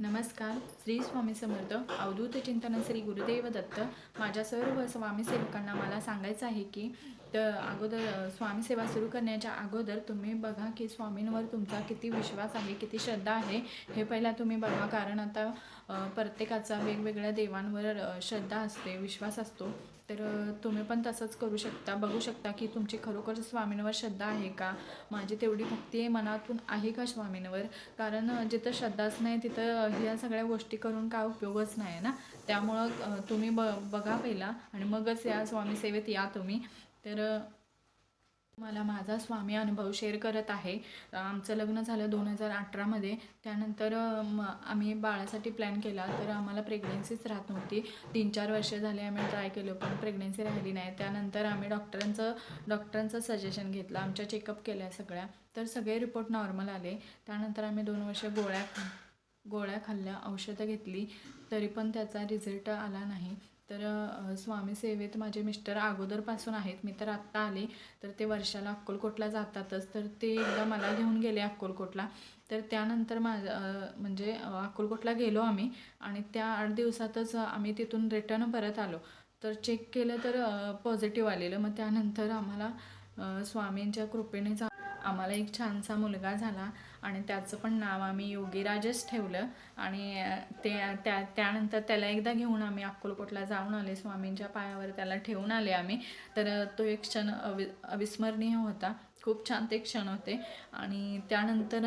नमस्कार. श्री स्वामी समर्थ अवधूत चिंतन श्री गुरुदेव दत्त माझ्या सर्व स्वामी सेवकांना मला सांगायचं आहे की तर अगोदर स्वामी सेवा सुरू करण्याच्या अगोदर तुम्ही बघा की स्वामींवर तुमचा किती विश्वास आहे किती श्रद्धा आहे हे पहिला तुम्ही बघा. कारण आता प्रत्येकाचा वेगवेगळ्या देवांवर श्रद्धा असते विश्वास असतो. तर तुम्ही पण तसंच करू शकता बघू शकता की तुमची खरोखर स्वामींवर श्रद्धा आहे का? माझी तेवढी भक्ती आहे मनातून आहे का स्वामींवर? कारण जिथं श्रद्धाच नाही तिथं ह्या सगळ्या गोष्टी करून काय उपयोगच नाही ना? त्यामुळं तुम्ही ब बघा पहिला आणि मगच या स्वामी सेवेत या तुम्ही. तर मला माझा स्वामी अनुभव शेअर करत आहे. आमचं लग्न झालं दोन हजार अठरामध्ये त्यानंतर म आम्ही बाळासाठी प्लॅन केला तर आम्हाला प्रेग्नेन्सीच राहत नव्हती. तीन चार वर्ष झाले आम्ही ट्राय केलं पण प्रेग्नेन्सी राहिली नाही. त्यानंतर आम्ही डॉक्टरांचं डॉक्टरांचं सजेशन घेतलं आमच्या चेकअप केल्या सगळ्या. तर सगळे रिपोर्ट नॉर्मल आले. त्यानंतर आम्ही दोन वर्ष गोळ्या गोळ्या खाल्ल्या औषधं घेतली. तरी पण त्याचा रिझल्ट आला नाही. तर स्वामी सेवेत माझे मिस्टर अगोदरपासून आहेत. मी तर आत्ता आले. तर ते वर्षाला अक्कलकोटला जातातच. तर ते एकदा मला घेऊन गेले अक्कलकोटला. तर त्यानंतर माझं म्हणजे अक्कलकोटला गेलो आम्ही आणि त्या आठ दिवसातच आम्ही तिथून रिटर्न परत आलो. तर चेक केलं तर पॉझिटिव्ह आलेलं. मग त्यानंतर आम्हाला स्वामींच्या कृपेने आम्हाला एक छानसा मुलगा झाला आणि त्याचं पण नाव आम्ही योगीराजच ठेवलं. आणि ते त्या त्यानंतर त्याला एकदा घेऊन आम्ही अक्कलकोटला जाऊन आले. स्वामींच्या पायावर त्याला ठेवून आले आम्ही. तर तो एक क्षण अवि अविस्मरणीय होता. खूप छान ते क्षण होते. आणि त्यानंतर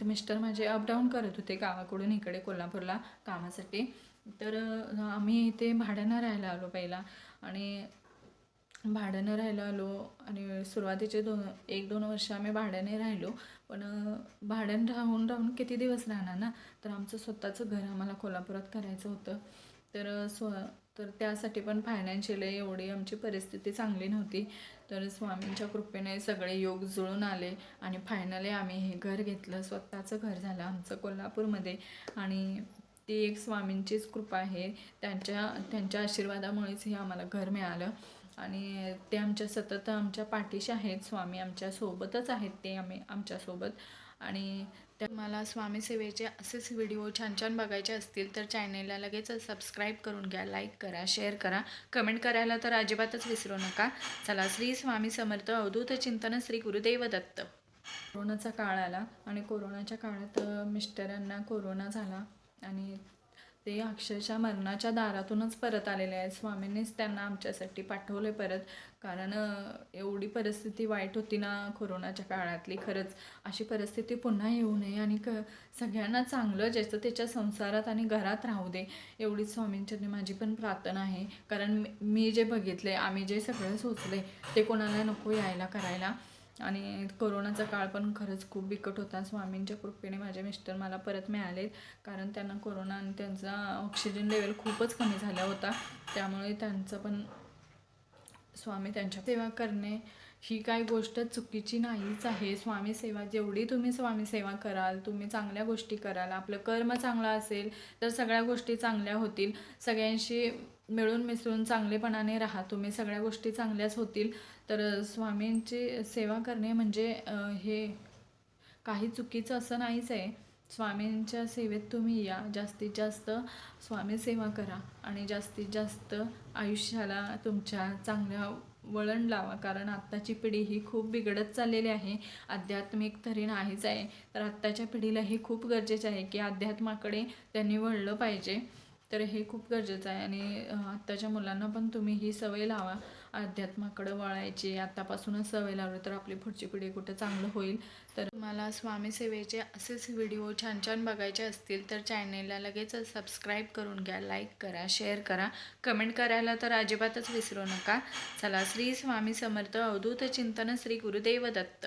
ते मिस्टर माझे अपडाऊन करत होते गावाकडून इकडे कोल्हापूरला कामासाठी. तर आम्ही इथे भाड्यानं राहायला आलो पहिला. आणि भाड्यानं राहायला आलो आणि सुरुवातीचे दोन एक दोन वर्ष आम्ही भाड्याने राहिलो. पण भाड्यानं राहून राहून किती दिवस राहणार ना? तर आमचं स्वतःचं घर आम्हाला कोल्हापुरात करायचं होतं. तर स्व तर त्यासाठी पण फायनान्शियली एवढी आमची परिस्थिती चांगली नव्हती. तर स्वामींच्या कृपेने सगळे योग जुळून आले आणि फायनली आम्ही हे घर घेतलं. स्वतःचं घर झालं आमचं कोल्हापूरमध्ये. आणि ती एक स्वामींचीच कृपा आहे. त्यांच्या त्यांच्या आशीर्वादामुळेच हे आम्हाला घर मिळालं. आणि ते आमच्या सतत आमच्या पाठीशी आहेत स्वामी आमच्या सोबतच आहेत ते आम्ही आमच्यासोबत आणि त्या मला स्वामी सेवेचे असेच व्हिडिओ छान छान बघायचे असतील तर चॅनेलला लगेच सबस्क्राईब करून घ्या लाईक करा शेअर करा. कमेंट करायला तर अजिबातच विसरू नका. चला श्री स्वामी समर्थ अवधूत चिंतन श्री गुरुदेव दत्त. कोरोनाचा काळ आला आणि कोरोनाच्या काळात मिस्टरांना कोरोना झाला आणि ते अक्षरशः मरणाच्या दारातूनच परत आलेले आहेत. स्वामींनीच त्यांना आमच्यासाठी पाठवले परत. कारण एवढी परिस्थिती वाईट होती ना कोरोनाच्या काळातली. खरंच अशी परिस्थिती पुन्हा येऊ नये आणि क सगळ्यांना चांगलं ज्याचं त्याच्या संसारात आणि घरात राहू दे. एवढीच स्वामींच्यानी माझी पण प्रार्थना आहे. कारण मी- मी जे बघितले आम्ही जे सगळं सोचले ते कोणाला नको यायला करायला. आणि कोरोनाचा काळ पण खरंच खूप बिकट होता. स्वामींच्या कृपेने माझे मिस्टर मला परत मिळाले कारण त्यांना कोरोना आणि त्यांचा ऑक्सिजन लेवल खूपच कमी झाला होता. त्यामुळे त्यांचं पण स्वामी त्यांच्या सेवा करणे ही काही गोष्ट चुकीची नाहीच आहे. स्वामी सेवा जेवढी तुम्ही स्वामी सेवा कराल तुम्ही चांगल्या गोष्टी कराल आपलं कर्म चांगलं असेल तर सगळ्या गोष्टी चांगल्या होतील. सगळ्यांशी मिळून मिसळून चांगलेपणाने राहा. तुम्ही सगळ्या गोष्टी चांगल्याच होतील. तर स्वामींची सेवा करणे म्हणजे हे काही चुकीचं असं नाहीच आहे. स्वामींच्या सेवेत तुम्ही या. जास्तीत जास्त स्वामी सेवा करा आणि जास्तीत जास्त आयुष्याला तुमच्या चांगल्या वळण लावा. कारण आत्ताची पिढी ही खूप बिघडत चाललेली आहे. आध्यात्मिक तरी नाहीच आहे. तर आत्ताच्या पिढीला हे खूप गरजेचे आहे की अध्यात्माकडे त्यांनी वळलं पाहिजे. तर हे खूप गरजेचं आहे. आणि आत्ताच्या मुलांना पण तुम्ही ही सवय लावा. अध्यात्माकडं वळायची आत्तापासूनच सवय लावली तर आपली पुढची पिढी कुठं चांगलं होईल. तर मला स्वामी सेवेचे असेच व्हिडिओ छान छान बघायचे असतील तर चॅनेलला लगेच सबस्क्राईब करून घ्या लाईक करा शेअर करा. कमेंट करायला तर अजिबातच विसरू नका. चला श्री स्वामी समर्थ अवधूत चिंतन श्री गुरुदेव दत्त.